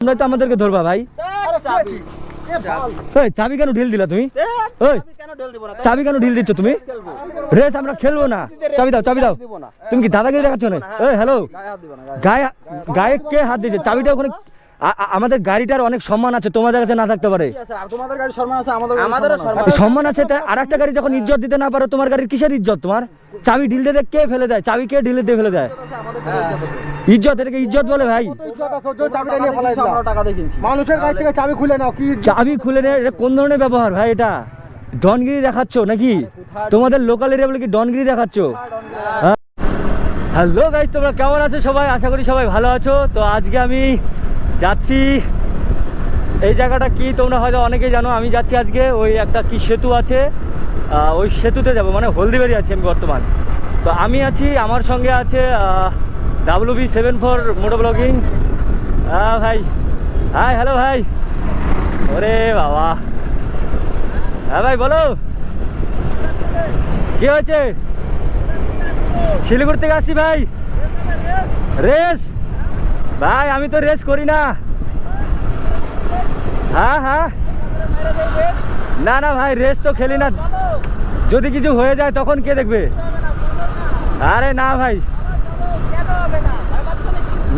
তোমরা তো আমাদেরকে ধরবা ভাই। চাবি। কেন ঢিল দিলা তুমি? চাবি কেন ঢিল দিচ্ছ তুমি? রেস আমরা খেলব না। চাবি দাও চাবি দাও। তুমি কি দাদাগিরি দেখাচ্ছ না হ্যালো গায়ে গায়ে কে হাত দিয়েছে? চাবিটা ওখানে আমাদের গাড়িটার অনেক সম্মান আছে তোমাদের কাছে না থাকতে পারে? তোমাদের গাড়ি সম্মান আছে আমাদের আমাদেরও সম্মান সম্মান আছে তাই আর একটা গাড়ি যখন ইজ্জত দিতে না পারো তোমার গাড়ির কিসের ইজ্জত তোমার? চাবি ঢিল দিয়ে কে ফেলে দেয়? চাবি কে ঢিলে দিয়ে ফেলে দেয়? ইজ্জত এটাকে ইজ্জত বলে ভাই। মানুষের কাছ থেকে চাবি খুলে নাও কি চাবি খুলে নেয় এটা কোন ধরনের ব্যবহার ভাই এটা? ডনগিরি দেখাচ্ছ নাকি? তোমাদের লোকাল এরিয়া বলে কি ডনগিরি দেখাচ্ছ? হ্যালো গাইজ তোমরা কেমন আছো সবাই? আশা করি সবাই ভালো আছো। তো আজকে আমি যাচ্ছি। এই জায়গাটা কি তোমরা হয়তো অনেকেই জানো, আমি যাচ্ছি আজকে, ওই একটা কি সেতু আছে ওই সেতুতে যাব মানে হলদিবাড়ি আছি আমি বর্তমান। তো আমি আছি, আমার সঙ্গে আছে W B seven four moto blogging হ্যাঁ ভাই হাই হ্যালো ভাই। ওরে বাবা। হ্যাঁ ভাই, বলো। কি হয়েছে? শিলিগুড়ি থেকে আসছি, ভাই। রেস। ভাই, আমি তো রেস করি না। হ্যাঁ হ্যাঁ। না না ভাই রেস তো খেলি না। যদি কিছু হয়ে যায়, তখন কে দেখবে? আরে না ভাই।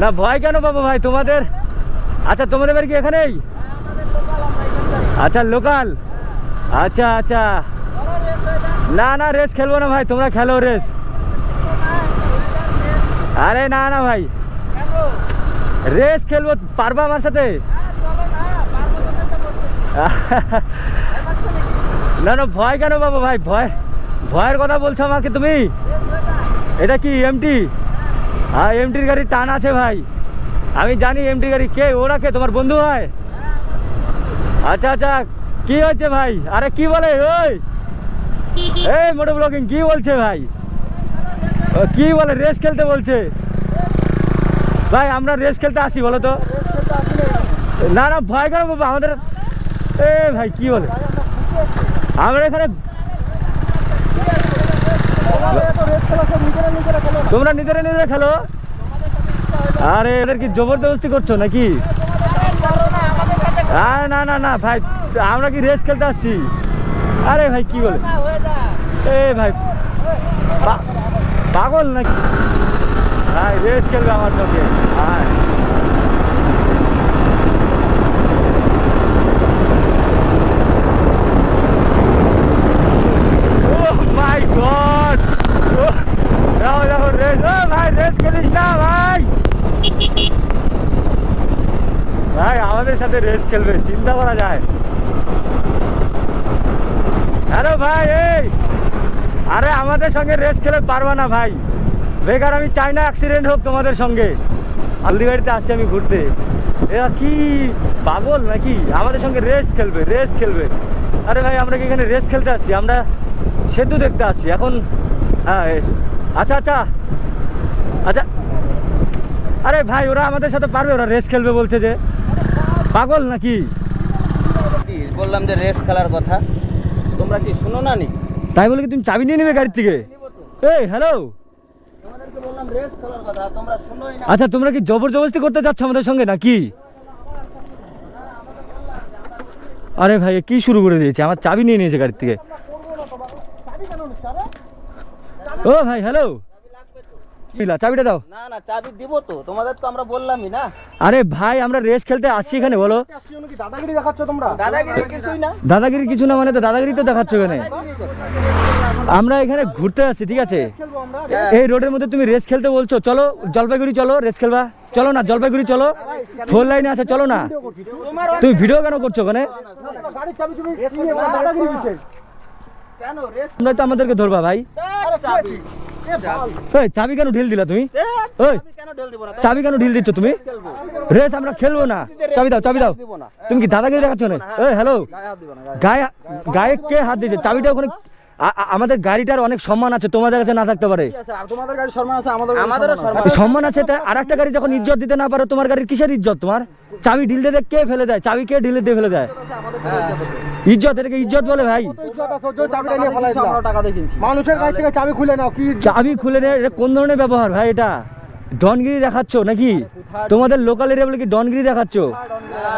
না, ভয় কেন পাবো ভাই, তোমাদের? আচ্ছা তোমাদের বাড়ি কি এখানেই? আচ্ছা লোকাল আচ্ছা আচ্ছা। না না রেস খেলব না ভাই, তোমরা খেলো রেস আরে না না ভাই। রেস খেলব, পারবা আমার সাথে? না না, ভয় কেন বাবা ভাই? ভয়, ভয়ের কথা বলছো আমাকে তুমি? এটা কি এমটি হ্যাঁ এমটির গাড়ি টান আছে ভাই। আমি জানি এমটি গাড়ি কে, ওরা কে, তোমার বন্ধু হয়। আচ্ছা আচ্ছা কি হয়েছে ভাই? আরে কি বলে? ওই! এই, মোটো ব্লগিং, কি বলছে ভাই? কি বলে? রেস খেলতে বলছে। ভাই, আমরা রেস খেলতে আসি, বলো তো। না না, ভয় কেন বাবা, আমাদের এ ভাই, কি বলে? আমরা এখানে তোমরা নিজেরা নিজেরা খেলো? আরে, এদের কি জবরদস্তি করছ নাকি? না না না, ভাই, আমরা কি রেস খেলতে আসছি? আরে ভাই, কি বলে? এ ভাই পাগল নাকি? ভাই, রেস খেলবে আমার সঙ্গে হ্যাঁ ভাই আমাদের সাথে রেস খেলবে, চিন্তা করা যায়। আরে ভাই, এই। আরে আমাদের সঙ্গে রেস খেলে পারবা না ভাই। বেকার আমি চাই না অ্যাক্সিডেন্ট হোক তোমাদের সঙ্গে। হলদিবাড়িতে আসছি আমি ঘুরতে। এরা কি পাগল নাকি? আমাদের সঙ্গে রেস খেলবে রেস খেলবে। আরে ভাই আমরা কি এখানে রেস খেলতে আসছি আমরা সেতু দেখতে আসছি এখন হ্যাঁ আচ্ছা আচ্ছা। আচ্ছা। আরে ভাই ওরা আমাদের সাথে পারবে ওরা রেস খেলবে বলছে যে। পাগল নাকি? বললাম যে রেস খেলার কথা। তোমরা কি শুনো না নি? তাই বলে কি তুমি চাবি নিয়ে নেবে গাড়ির থেকে? এই হ্যালো আচ্ছা তোমরা কি জবরজবস্তি জবরদস্তি করতে চাচ্ছ আমাদের সঙ্গে নাকি? আরে ভাই কি শুরু করে দিয়েছে? আমার চাবি নিয়ে নিয়েছে গাড়ির থেকে। ও ভাই হ্যালো চাবিটা দাও। না না চাবি দিব তো তোমাদের তো আমরা বললামই না। আরে ভাই আমরা রেস খেলতে আসছি এখানে বলো। দাদাগিরি দেখাচ্ছ তোমরা? দাদাগিরি কিছুই না। দাদাগিরি কিছু না মানে তো দাদাগিরি তো দেখাচ্ছ এখানে। আমরা এখানে ঘুরতে আসছি ঠিক আছে? এই রোডের মধ্যে তুমি রেস খেলতে বলছো চলো জলপাইগুড়ি চলো রেস খেলবা। চলো না জলপাইগুড়ি চলো। ফোর লাইনে আছে চলো না। তুমি ভিডিও কেন করছ ওখানে? গাড়ির চাবি তুমি কি এবার দাদাগিরি কিসের কেন রেস তোমরা তো আমাদেরকে ধরবা ভাই। চাবি চাবি কেন ঢিল দিলা তুমি? ওই চাবি কেন ঢেল দিচ্ছ তুমি? রেস আমরা খেলব না। চাবি দাও চাবি দাও। তুমি কি দাদাগিরি দেখাচ্ছ না? হ্যালো গায়ে গায়ে কে হাত দিয়েছে? চাবিটা ওখানে আমাদের গাড়িটার অনেক সম্মান আছে তোমাদের কাছে না থাকতে পারে? তোমাদের গাড়ি সম্মান আছে আমাদের আমাদেরও সম্মান সম্মান আছে। তাই আর একটা গাড়ি যখন ইজ্জত দিতে না পারো তোমার গাড়ির কিসের ইজ্জত? তোমার চাবি ঢিল দিয়ে কে ফেলে দেয়? চাবি কে ঢিল দিয়ে ফেলে দেয়? ইজ্জত এটাকে ইজ্জত বলে ভাই। মানুষের গাড়ি থেকে চাবি খুলে নাও কি চাবি খুলে নেয় এটা কোন ধরনের ব্যবহার ভাই এটা? ডনগিরি দেখাচ্ছ নাকি? তোমাদের লোকাল এরিয়া বলে কি ডনগিরি দেখাচ্ছ?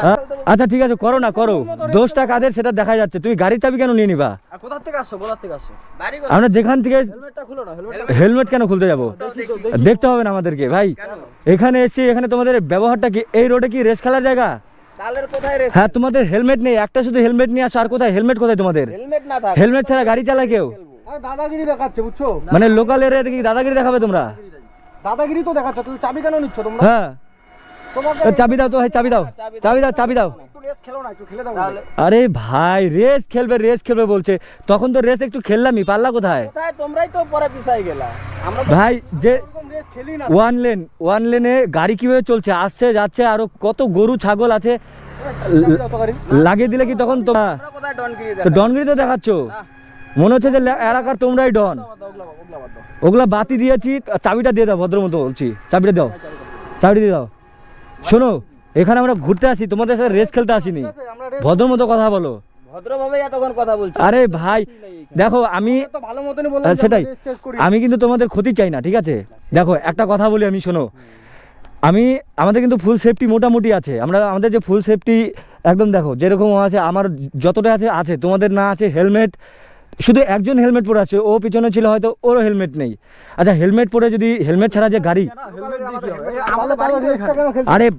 হ্যাঁ? আচ্ছা ঠিক আছে করো না করো। দোষটা কাদের সেটা দেখা যাচ্ছে। তুমি গাড়ির চাবি কেন নিয়ে নিবা? কোথা থেকে আসছো? কোথা থেকে আসছো? আমরা যেখান থেকে হেলমেটটা খুলো না হেলমেট কেন খুলতে যাব? দেখতে হবে না আমাদেরকে ভাই। এখানে এসে এখানে তোমাদের ব্যবহারটা কি? এই রোডে কি রেস খেলার জায়গা? হ্যাঁ তোমাদের হেলমেট নেই। একটা শুধু হেলমেট নিয়ে আসো আর কোথায়? হেলমেট কোথায় তোমাদের? হেলমেট না থাকে। হেলমেট ছাড়া গাড়ি চালায় কেউ? দাদাগিরি দেখাচ্ছে বুঝছ? মানে লোকাল এরিয়াতে কি দাদাগিরি দেখাবে তোমরা? দাদাগিরি তো দেখাচ্ছে তাহলে চাবি কেন নিচ্ছ তোমরা? হ্যাঁ। তোমাকে চাবি দাও তো ভাই চাবি দাও। চাবি দাও চাবি দাও। একটু রেস খেলো না একটু খেলে দাও আরে ভাই রেস খেলবে রেস খেলবে বলছে। তখন তো রেস একটু খেললামই পারলা কোথায়? কোথায়? তোমরাই তো পরে পিছাই গেলা। আমরা ভাই যে ওয়ান লেন ওয়ান লেনে গাড়ি কীভাবে চলছে? আসছে যাচ্ছে আরও কত গরু ছাগল আছে। লাগিয়ে দিলে কি তখন তো আমরা কোথায় ডনগিরি তো দেখা ডনগিরি তো দেখাচ্ছ? মনে হচ্ছে যে এলাকার তোমরাই ডন। ওগুলা বাতি দিয়েছি চাবিটা দিয়ে দাও ভদ্র মতো বলছি। চাবিটা দাও। চাবিটা দিয়ে দাও। শোনো এখানে আমরা ঘুরতে আসি তোমাদের সাথে রেস খেলতে আসিনি। ভদ্র মতো কথা বলো। কথা আরে ভাই দেখো আমি সেটাই। আমি কিন্তু তোমাদের ক্ষতি চাই না ঠিক আছে? দেখো একটা কথা বলি আমি শোনো। আমি আমাদের কিন্তু ফুল সেফটি মোটামুটি আছে। আমরা আমাদের যে ফুল সেফটি একদম দেখো যেরকম আছে আমার যতটা আছে আছে। তোমাদের না আছে হেলমেট শুধু একজন হেলমেট পরে আছে ও পিছনে ছিল হয়তো ওরও হেলমেট নেই। আচ্ছা হেলমেট পরে যদি হেলমেট ছাড়া যে গাড়ি? আরে।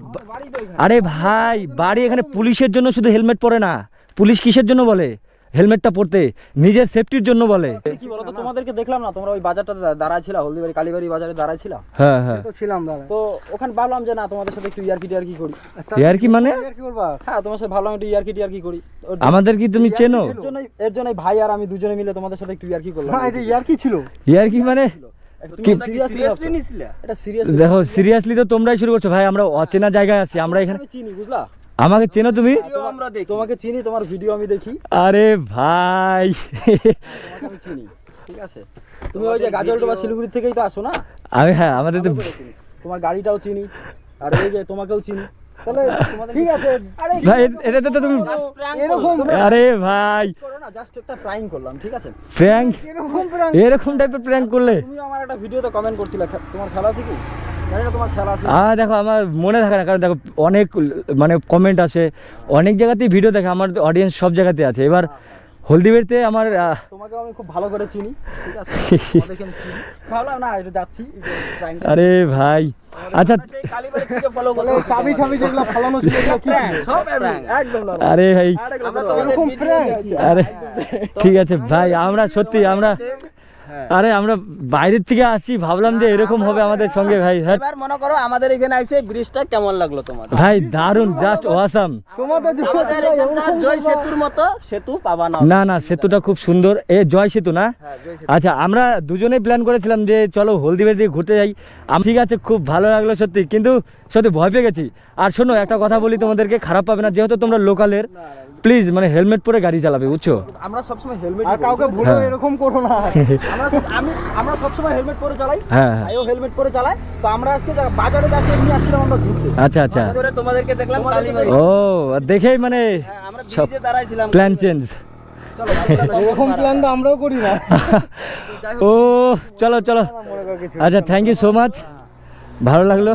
আরে ভাই বাড়ি এখানে পুলিশের জন্য শুধু হেলমেট পরে না। পুলিশ কিসের জন্য বলে? হেলমেটটা পরতে নিজের সেফটির জন্য বলে। কি বলতো? তোমাদেরকে দেখলাম না তোমরা ওই বাজারটাতে দাঁড়ায় ছিল হলদিবাড়ি কালীবাড়ি বাজারে দাঁড়ায় ছিল হ্যাঁ হ্যাঁ। তো ছিলাম দাদা তো ওখানে ভাবলাম যে না তোমাদের সাথে একটু ইয়ারকি টিয়ারকি করি। ইয়ার কি মানে? আর কি করবা? হ্যাঁ তোমার সাথে ভাবলাম একটু ইয়ারকি টিয়ারকি করি। আমাদের কি তুমি চেনো? এর জন্যই এর জন্যই ভাই আর আমি দুজনে মিলে তোমাদের সাথে একটু ইয়ারকি করলাম। হ্যাঁ এটা ইয়ার কি ছিল। ইয়ার কি মানে দেখো সিরিয়াসলি তো তোমরাই শুরু করছ ভাই আমরা অচেনা জায়গায় আছি আমরা এখানে চিনি বুঝলা? আমাকে চেনো তুমি? আমরা দেখি। তোমাকে চিনি তোমার ভিডিও আমি দেখি। আরে ভাই। আমি চিনি ঠিক আছে? তুমি ওই যে গাজলটো বা শিলিগুড়ি থেকেই তো আসো না? আমি হ্যাঁ আমাদের তো তোমার গাড়িটাও চিনি আর এই যে তোমাকেও চিনি। তাহলে ঠিক আছে। ভাই এটাতে তো তুমি এরকম আরে ভাই। করো না জাস্ট একটা প্রাইং করলাম ঠিক আছে? প্র্যাঙ্ক এরকম এরকম টাইপের প্র্যাঙ্ক করলে তুমি আমার একটা ভিডিওতে কমেন্ট করছিলে তোমার খেলা আছে কি? দেখো আমার মনে থাকে না কারণ দেখো অনেক মানে কমেন্ট আসে অনেক জায়গাতেই ভিডিও দেখে আমার অডিয়েন্স সব জায়গাতে আছে। এবার হলদিবাড়িতে আমার আহ, তোমাকেও আমি খুব ভালো করে চিনি ঠিক আছে? ভাবলাম না একটু যাচ্ছি আরে ভাই আচ্ছা আরে ভাই। আরে ঠিক আছে ভাই আমরা সত্যি আমরা। আরে আমরা বাইরের থেকে আসি ভাবলাম যে এরকম হবে আমাদের সঙ্গে ভাই হ্যাঁ। এবার মনে করো আমাদের এখানে এসে ব্রিজটা কেমন লাগল তোমাদের? ভাই দারুণ জাস্ট ওয়াসাম তোমাদের এখানকার জয় সেতুর মতো সেতু পাবা না। না না সেতুটা খুব সুন্দর। এ জয় সেতু না? হ্যাঁ জয় সেতু। আচ্ছা আমরা দুজনেই প্ল্যান করেছিলাম যে চলো হলদিবাড়ি দিকে ঘুরতে যাই। আম- ঠিক আছে খুব ভালো লাগল সত্যি। কিন্তু সত্যি ভয় পেয়ে গেছি। আর শোনো একটা কথা বলি তোমাদেরকে খারাপ পাবে না। যেহেতু তোমরা লোকালের প্লিজ মানে হেলমেট পরে গাড়ি চালাবে বুঝছ? আমরা সবসময় হেলমেট আর কাউকে ভুলে। এরকম করো না। আমরা আমি আমরা সবসময় হেলমেট পরে চালাই হ্যাঁ হ্যাঁ। ভাইও হেলমেট পরে চালায় তো আমরা আজকে বাজারে যাচ্ছি নিয়ে আসছিলাম আমরা ঘুরতে। আচ্ছা আচ্ছা। তোমাদেরকে দেখলাম কালীবাড়ি ও দেখেই মানে হ্যাঁ, আমরা সব ব্রিজে দাঁড়াইছিলাম। প্ল্যান চেঞ্জ চলো এরকম প্ল্যান তো আমরাও করি না। ও চলো চলো। আচ্ছা থ্যাংক ইউ সো মাচ ভালো লাগল।